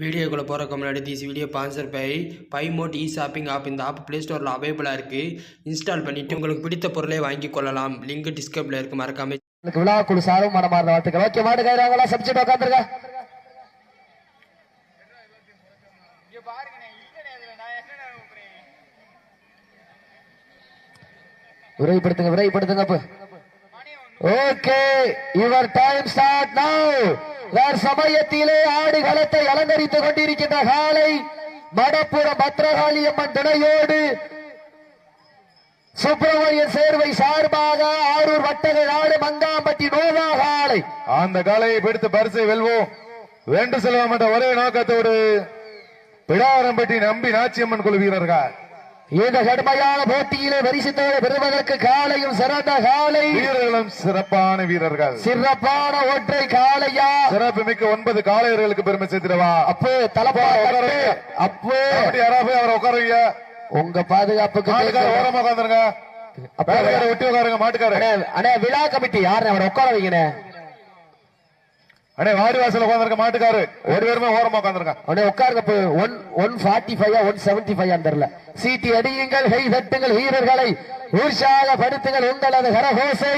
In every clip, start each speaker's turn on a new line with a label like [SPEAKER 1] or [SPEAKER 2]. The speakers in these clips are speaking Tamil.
[SPEAKER 1] வீடியோக்குள்ளே போகிறக்கு முன்னாடி this video sponsor by by mod e shopping app இந்த ஆப் ப்ளே ஸ்டோரில் அவைலபிளாக இருக்குது இன்ஸ்டால் பண்ணிவிட்டு உங்களுக்கு பிடித்த பொருளை வாங்கி கொள்ளலாம். லிங்க் டிஸ்கிரிப்டில் இருக்குது மறக்காம
[SPEAKER 2] எனக்கு விழா குழு சாரும் மனமார்ந்த வாழ்த்துக்கள். ஓகே மாடு கைறாங்களா சப்ஜெக்ட் உட்காந்துருங்க விரைவுபடுத்துங்க விரைவுபடுத்துங்க okay your time start now சமயத்திலே ஆடு களத்தை அலங்கரித்துக் கொண்டிருக்கின்ற காலை மடப்புற பத்ரகாளி அம்மன் துணையோடு சுப்பிரமணிய சேர்வை சார்பாக ஆரூர் வட்டக நாடு மங்காம்பட்டி நோவா காலை.
[SPEAKER 3] அந்த காலையை பிடித்து பரிசை வெல்வோம். வேண்டு செல்வம் என்ற ஒரே நோக்கத்தோடு பிடாரம்பட்டி நம்பி நாச்சியம்மன் குழு வீரர்கள்
[SPEAKER 2] இந்த கடுமையான போட்டியிலே பரிசுத்தோடு பெறுவதற்கு காலையும் சிறந்த காலை.
[SPEAKER 3] வீரர்களும் சிறப்பான வீரர்கள்.
[SPEAKER 2] சிறப்பான ஒற்றை காளையா
[SPEAKER 3] சிறப்பு மிக்க ஒன்பது காளையர்களுக்கு பெருமை சேர்த்திடவா?
[SPEAKER 2] அப்போ தலப்பா அப்போ
[SPEAKER 3] யாராவது அவரை உட்காருங்க
[SPEAKER 2] உங்க பாதுகாப்புக்கு.
[SPEAKER 3] ஓரமா உட்காந்துருங்க விட்டு உட்காருங்க மாட்டுக்காரு
[SPEAKER 2] அண்ணே, விழா கமிட்டி யாரு அவரை உட்கார வைங்கண்ணே?
[SPEAKER 3] அண்ணே வாடி வாசல் உட்காந்துருக்க மாட்டுக்காரு. ஒரு பேருமே ஓரமா உட்காந்துருங்க
[SPEAKER 2] உடனே உட்காருங்க one one forty five one seventy five தெரியல. சீட்டி அடியுங்கள் கை தட்டுங்கள் வீரர்களை. உற்சாகப்படுத்துங்கள் உங்களது கரகோசை.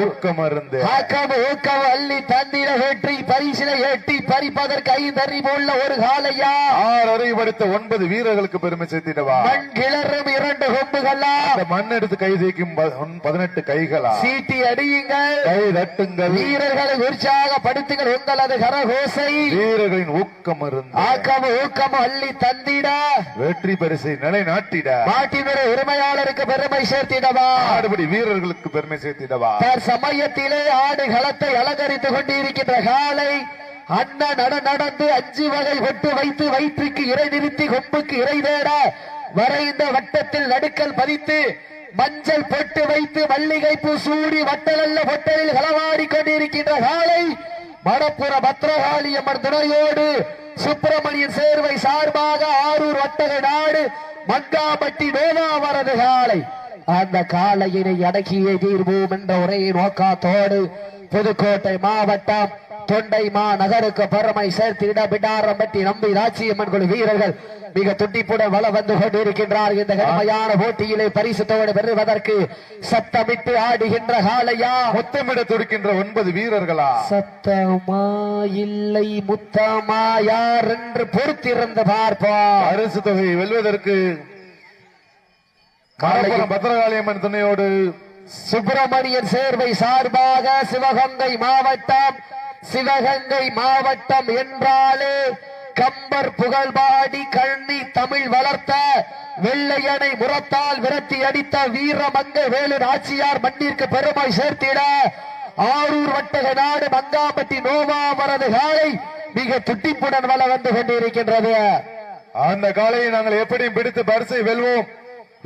[SPEAKER 3] ஊக்கம் அருந்து
[SPEAKER 2] ஆக்கம் ஊக்கம் அள்ளி தந்திர வெற்றி பரிசினை எட்டி பறிப்பதற்கு ஐந்தறிவு உள்ள ஒரு காலையா?
[SPEAKER 3] ஆறு அறிவுபடுத்த ஒன்பது வீரர்களுக்கு பெருமை சேர்த்திடவா
[SPEAKER 2] மண் கிளறும்
[SPEAKER 3] அந்த மண் எடுத்து கை ஒன்- பதினெட்டு கைகளா?
[SPEAKER 2] சீட்டி அடியுங்கள்.
[SPEAKER 3] கை தட்டுங்கள்.
[SPEAKER 2] வீரர்களை உற்சாகப்படுத்துங்கள் உங்களது கரகோசை.
[SPEAKER 3] வீரர்களின் ஊக்கம் இருந்து
[SPEAKER 2] ஆக்கம் ஊக்கம் அள்ளி தந்திட.
[SPEAKER 3] வெற்றி பரிசை நிலைநாட்டிட.
[SPEAKER 2] மாட்டினுடைய உரிமையாளருக்கு பெருமை சேர்த்திடவா.
[SPEAKER 3] ஆடுபடி வீரர்களுக்கு பெருமை சேர்த்திடவா.
[SPEAKER 2] சமயத்திலே ஆடு களத்தை அலங்கரித்துக் கொண்டிருக்கின்ற காலை அண்ணன் நட நடந்து அஞ்சு வகை ஒட்டு வைத்து வயிற்றுக்கு இறை நிறுத்தி கொம்புக்கு இறை தேட வரைந்த வட்டத்தில் நடுக்கல் பதித்து மஞ்சள் பொட்டு வைத்து மல்லிகை பூ சூடி வட்டலல்ல பொட்டலில் களவாடி கொண்டிருக்கின்ற காலை மணப்புற பத்ரகாளி அம்மன் துணையோடு சுப்பிரமணியன் சேர்வை சார்பாக ஆரூர் வட்டக நாடு மங்காபட்டி நோவாவரது காலை. அந்த காலையினை அடக்கியே தீர்வோம் என்ற ஒரே நோக்கத்தோடு புதுக்கோட்டை மாவட்டம் தொண்டை மா நகருக்கு பெருமை சேர்த்திட பிடாரம்பட்டி நம்பி ராச்சியம்மன் குழு வீரர்கள் மிக துண்டிப்புடன் வள வந்து கொண்டிருக்கின்றார் இந்த கடுமையான போட்டியிலே பரிசுத்தோடு பெறுவதற்கு சத்தமிட்டு ஆடுகின்ற காலையா
[SPEAKER 3] முத்தமிட துடிக்கின்ற ஒன்பது வீரர்களா?
[SPEAKER 2] சத்தமா இல்லை முத்தமா யார் என்று பொறுத்திருந்து பார்ப்போம்.
[SPEAKER 3] பரிசு தொகையை வெல்வதற்கு மரப்புறம் பத்திரகாளியம்மன் துணையோடு
[SPEAKER 2] சுப்பிரமணியன் சேர்வை சார்பாக சிவகங்கை மாவட்டம் சிவகங்கை மாவட்டம் என்றாலே கம்பர் புகழ்பாடி கண்ணி தமிழ் வளர்த்த வெள்ளையனை முரத்தால் விரட்டி அடித்த வீரமங்க வேலு நாச்சியார் மண்ணிற்கு பெருமை சேர்த்திட ஆரூர் வட்டக நாடு மங்காம்பட்டி நோவாவரது காலை மிக துட்டிப்புடன் வள வந்து கொண்டிருக்கின்றது.
[SPEAKER 3] அந்த காலையை நாங்கள் எப்படியும் பிடித்து பரிசை வெல்வோம்.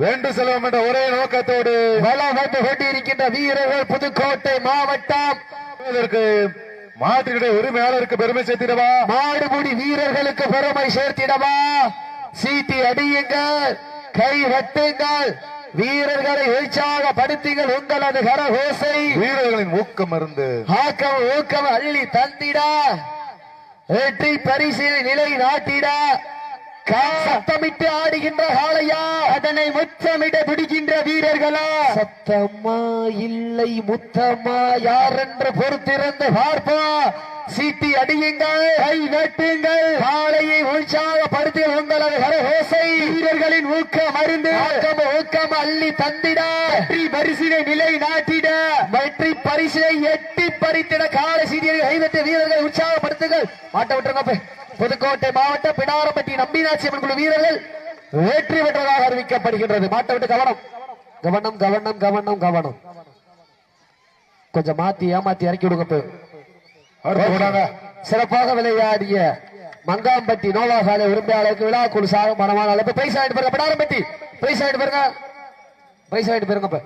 [SPEAKER 3] வேண்டு செல்வம் என்ற ஒரே நோக்கத்தோடு
[SPEAKER 2] வள வந்து கொண்டிருக்கின்ற வீரர்கள் புதுக்கோட்டை மாவட்டம்.
[SPEAKER 3] இதற்கு மாட்டினுடைய உரிமையாளருக்கு பெருமை சேர்த்திடவா?
[SPEAKER 2] மாடுபுடி வீரர்களுக்கு பெருமை சேர்த்திடவா? சீட்டி அடியுங்கள் கை வெட்டுங்கள் வீரர்களை உற்சாகப்படுத்துங்கள் உங்களது கரகோசை.
[SPEAKER 3] வீரர்களின் ஊக்கம் இருந்து
[SPEAKER 2] ஆக்கம் ஊக்கம் அள்ளி தந்திட. வெற்றி பரிசில் நிலை நாட்டிட. சத்தமிட்டு ஆடுகின்ற காளையா அதனை முத்தமிட பிடிக்கின்ற வீரர்களா. சத்தமா இல்லை முத்தமா? யார் என்று பொறுத்திருந்து பார்ப்பா. சீட்டி அடியுங்கள். கை வெட்டுங்கள். காளையை உற்சாகப்படுத்தி உங்களது கரகோசை. வீரர்களின் ஊக்கம் அருந்து. ஊக்கம் ஊக்கம் அள்ளி தந்திட. வெற்றி பரிசினை நிலை நாட்டிட. வெற்றி பரிசினை எட்டி பறித்திட. காலை சீரியல் ஐவத்து வீரர்களை உற்சாகப்படுத்துங்கள். மாட்ட விட்டுருங்க. புதுக்கோட்டை மாவட்டம் பிடாரப்பட்டி நம்பினாட்சி அம்மன் குழு வீரர்கள் வெற்றி பெற்றதாக அறிவிக்கப்படுகின்றது. மாட்ட விட்டு கவனம். கவனம் கவனம் கவனம் கவனம். கொஞ்சம் மாத்தி ஏமாத்தி இறக்கி விடுங்க சிறப்பாக விளையாடிய மங்காம்பட்டி நோவா சாலை உரிமையாளருக்கு விழா குழு சாகும் மனமான அளவு. பைசா ஆயிட்டு பாருங்க பிடாரம்பட்டி பைசா ஆயிட்டு பாருங்க பைசா ஆயிட்டு பாருங்க இப்ப